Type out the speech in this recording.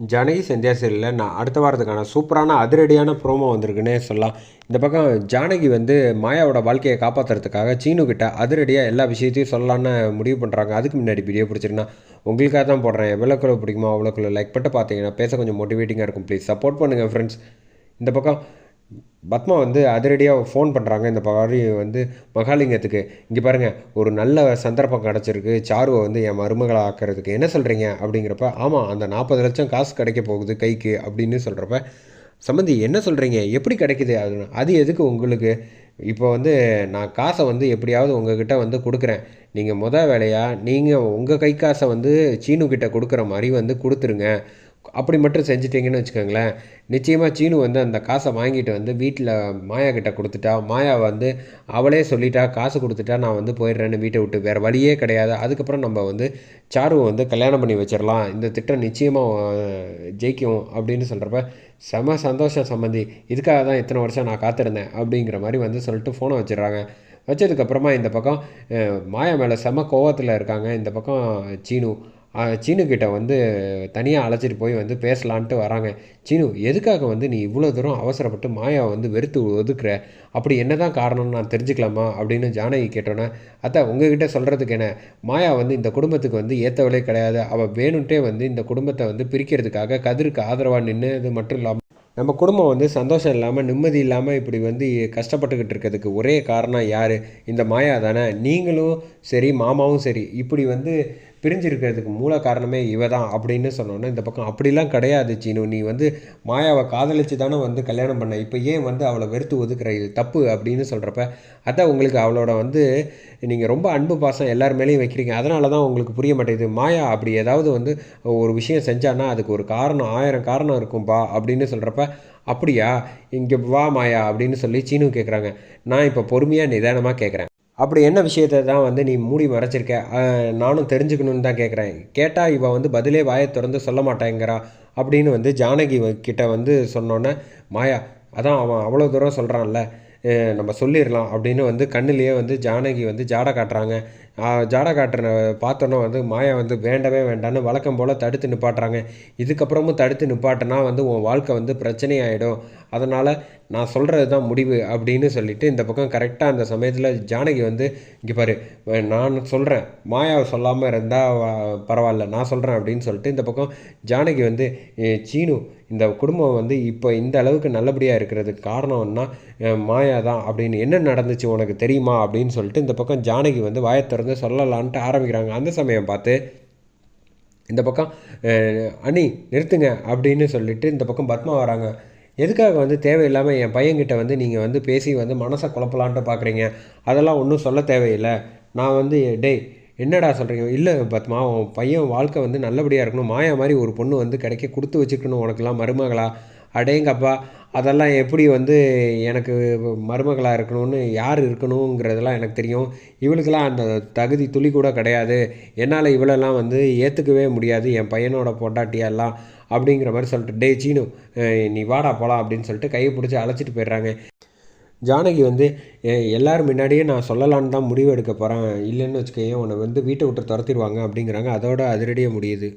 ஜானகி சந்தியா சீரியலில் நான் அடுத்த வாரத்துக்கான சூப்பரான அதிரடியான ப்ரோமோ வந்திருக்குன்னே சொல்லலாம். இந்த பக்கம் ஜானகி வந்து மாயாவோட வாழ்க்கையை காப்பாற்றுறதுக்காக சீனு கிட்ட அதிரடியாக எல்லா விஷயத்தையும் சொல்லலான்னு முடிவு பண்ணுறாங்க அதுக்கு முன்னாடி வீடியோ பிடிச்சிருக்குன்னா உங்களுக்காக தான் போடுறேன். எவ்வளோக்குள்ள பிடிக்குமோ அவ்வளோக்குள்ள லைக் பண்ணிட்டு பார்த்தீங்கன்னா பேச கொஞ்சம் மோட்டிவேட்டிங்காக இருக்கும். ப்ளீஸ் சப்போர்ட் பண்ணுங்கள் ஃப்ரெண்ட்ஸ் இந்த பக்கம் பத்மா வந்து அதிரடியாக ஃபோன் பண்ணுறாங்க இந்த மாதிரி வந்து மகாலிங்கத்துக்கு இங்கே பாருங்கள் ஒரு நல்ல சந்தர்ப்பம் கிடச்சிருக்கு. சாருவை வந்து என் மருமகளை ஆக்கிறதுக்கு. என்ன சொல்கிறீங்க அப்படிங்கிறப்ப ஆமாம் அந்த நாற்பது லட்சம் காசு கிடைக்க போகுது கைக்கு அப்படின்னு சொல்கிறப்ப சம்மந்தி என்ன சொல்கிறீங்க எப்படி கிடைக்குது? அது அது எதுக்கு உங்களுக்கு? இப்போ வந்து நான் காசை வந்து எப்படியாவது உங்ககிட்ட வந்து கொடுக்குறேன். நீங்கள் மொதல் வேலையாக நீங்கள் உங்கள் கை காசை வந்து சீனு கிட்ட கொடுக்குற மாதிரி வந்து கொடுத்துருங்க. அப்படி மட்டும் செஞ்சிட்டிங்கன்னு வச்சுக்கோங்களேன். நிச்சயமாக சீனு வந்து அந்த காசை வாங்கிட்டு வந்து வீட்டில் மாயா கிட்ட கொடுத்துட்டா மாயா வந்து அவளே சொல்லிட்டா காசு கொடுத்துட்டா நான் வந்து போயிடுறேன்னு வீட்டை விட்டு வேறு வழியே கிடையாது. அதுக்கப்புறம் நம்ம வந்து சாருவை வந்து கல்யாணம் பண்ணி வச்சிடலாம். இந்த திட்டம் நிச்சயமாக ஜெயிக்கும் அப்படின்னு சொல்கிறப்ப செம சந்தோஷம் சம்மந்தி. இதுக்காக தான் இத்தனை வருஷம் நான் காத்திருந்தேன் அப்படிங்கிற மாதிரி வந்து சொல்லிட்டு ஃபோனை வச்சிடுறாங்க. வச்சதுக்கப்புறமா இந்த பக்கம் மாயா மேலே செம கோவத்தில் இருக்காங்க. இந்த பக்கம் சீனு. சீனுக்கிட்ட வந்து தனியாக அழைச்சிட்டு போய் வந்து பேசலான்ட்டு வராங்க. சீனு எதுக்காக வந்து நீ இவ்வளோ தூரம் அவசரப்பட்டு மாயாவை வந்து வெறுத்து ஒதுக்குற? அப்படி என்ன தான் காரணம்னு நான் தெரிஞ்சுக்கலாமா? அப்படின்னு ஜானகி கேட்டோன்னே அத்தா உங்ககிட்ட சொல்கிறதுக்கு என்ன? மாயா வந்து இந்த குடும்பத்துக்கு வந்து ஏற்றவளே கிடையாது. அவள் வேணுன்ட்டே வந்து இந்த குடும்பத்தை வந்து பிரிக்கிறதுக்காக கதிருக்கு ஆதரவாக நின்று அது மட்டும் இல்லாமல் நம்ம குடும்பம் வந்து சந்தோஷம் இல்லாமல் நிம்மதி இல்லாமல் இப்படி வந்து கஷ்டப்பட்டுக்கிட்டு இருக்கிறதுக்கு ஒரே காரணம் யார்? இந்த மாயா தானே. நீங்களும் சரி மாமாவும் சரி. இப்படி வந்து பிரிஞ்சிருக்கிறதுக்கு மூல காரணமே இவ தான் அப்படின்னு சொன்னோன்னே இந்த பக்கம் அப்படிலாம் கிடையாது சீனு. நீ வந்து மாயாவை காதலிச்சு தானே வந்து கல்யாணம் பண்ண. இப்போ ஏன் வந்து அவளை வெறுத்து ஒதுக்குற? இது தப்பு அப்படின்னு சொல்கிறப்ப அதான் உங்களுக்கு அவளோட வந்து நீங்கள் ரொம்ப அன்பு பாசம் எல்லார் மேலேயும் வைக்கிறீங்க. அதனால தான் உங்களுக்கு புரிய மாட்டேங்குது. மாயா அப்படி ஏதாவது வந்து ஒரு விஷயம் செஞ்சான்னா அதுக்கு ஒரு காரணம் ஆயிரம் காரணம் இருக்கும்பா அப்படின்னு சொல்கிறப்ப அப்படியா? இங்கே வா மாயா அப்படின்னு சொல்லி சீனு கேட்குறாங்க நான் இப்போ பொறுமையாக நிதானமாக கேட்குறேன் அப்படி என்ன விஷயத்தை தான் வந்து நீ மூடி மறைச்சிருக்க? நானும் தெரிஞ்சுக்கணுன்னு தான் கேட்குறேன் கேட்டால் இவள் வந்து பதிலே வாயை திறந்து சொல்ல மாட்டேங்கிறா அப்படின்னு வந்து ஜானகி கிட்ட வந்து சொன்னோன்னே மாயா அதான் அவன் அவ்வளோ தூரம் சொல்கிறான்ல நம்ம சொல்லிடலாம். அப்படின்னு வந்து கண்ணிலேயே வந்து ஜானகி வந்து ஜாட காட்டுறாங்க. ஜாடை காட்டுற பார்த்தோன்னே வந்து மாயா வந்து வேண்டவே வேண்டான்னு வழக்கம் போல் தடுத்து நிப்பாட்டுறாங்க. இதுக்கப்புறமும் தடுத்து நிப்பாட்டினா வந்து உன் வாழ்க்கை வந்து பிரச்சனையாயிடும். அதனால் நான் சொல்கிறது தான் முடிவு அப்படின்னு சொல்லிவிட்டு இந்த பக்கம் கரெக்டாக அந்த சமயத்தில் ஜானகி வந்து இங்கே பாரு நான் சொல்கிறேன் மாயாவை சொல்லாமல் இருந்தால் பரவாயில்ல நான் சொல்கிறேன் அப்படின்னு சொல்லிட்டு இந்த பக்கம் ஜானகி வந்து சீனு இந்த குடும்பம் வந்து இப்போ இந்த அளவுக்கு நல்லபடியாக இருக்கிறதுக்கு காரணம்னா மாயா தான் அப்படின்னு. என்ன நடந்துச்சு உனக்கு தெரியுமா? அப்படின்னு சொல்லிட்டு இந்த பக்கம் ஜானகி வந்து வாயத்திறந்து வந்து சொல்லலான்ட்டு ஆரம்பிக்கிறாங்க. அந்த சமயம் பார்த்து இந்த பக்கம் அணி நிறுத்துங்க அப்படின்னு சொல்லிட்டு இந்த பக்கம் பத்மா வராங்க. எதுக்காக வந்து தேவையில்லாமல் என் பையன்கிட்ட வந்து நீங்கள் வந்து பேசி வந்து மனசை குழப்பலான்ட்டு பார்க்குறீங்க அதெல்லாம் ஒன்றும் சொல்ல தேவையில்லை. நான் வந்து டேய் என்னடா சொல்கிறீங்க இல்லை பத்மா உன் பையன் வாழ்க்கை வந்து நல்லபடியாக இருக்கணும். மாயா மாதிரி ஒரு பொண்ணு வந்து கிடைக்க கொடுத்து வச்சுக்கணும். உனக்கெல்லாம் மருமகளா? அடேங்கப்பா அதெல்லாம் எப்படி வந்து எனக்கு மருமகளாக இருக்கணும்னு யார் இருக்கணுங்கிறதெல்லாம் எனக்கு தெரியும். இவளுக்கெல்லாம் அந்த தகுதி துளி கூட கிடையாது. என்னால் இவளெல்லாம் வந்து ஏற்றுக்கவே முடியாது. என் பையனோட பொண்டாட்டியெல்லாம் அப்படிங்கிற மாதிரி சொல்லிட்டு டே சீனு நீ வாடா போகலாம் அப்படின்னு சொல்லிட்டு கையை பிடிச்சி அழைச்சிட்டு போயிடுறாங்க. ஜானகி வந்து எல்லோரும் முன்னாடியே நான் சொல்லலான்னு தான் முடிவு எடுக்க போகிறேன் இல்லைன்னு வச்சுக்கோங்க உன்னை வந்து வீட்டை விட்டு துரத்திடுவாங்க அப்படிங்கிறாங்க. அதோட அதிரடியாக முடியுது.